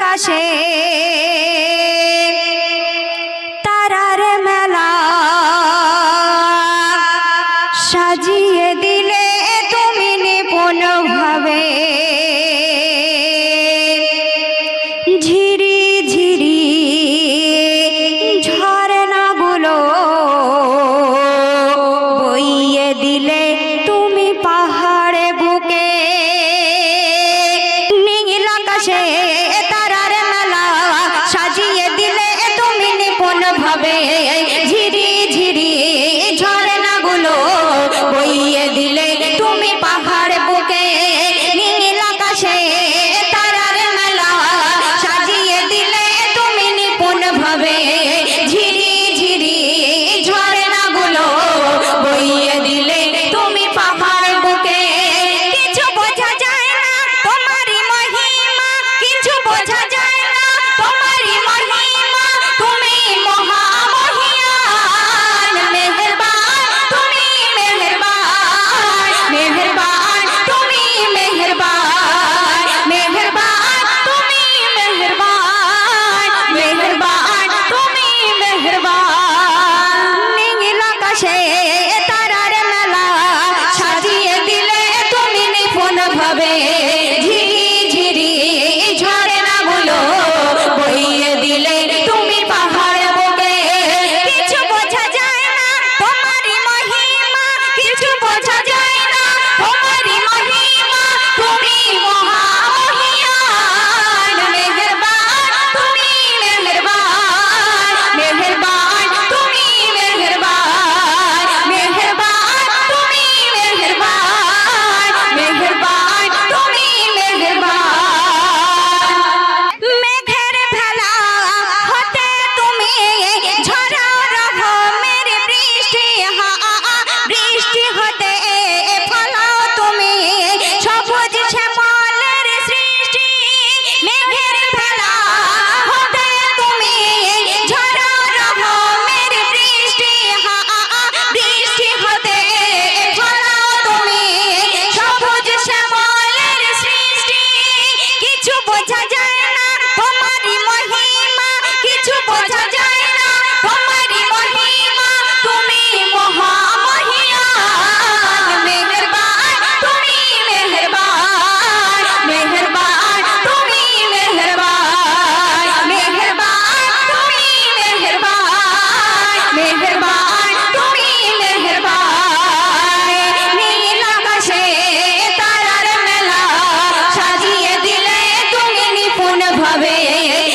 আকাশে। তারার মেলা সাজিয়ে দিলে তুমি নিপুণ ভাবে ঝিরি ঝিরি ঝরনাগুলো বইয়ে দিলে তুমি পাহাড়ে বুকে। নীল আকাশে hey, hey, hey.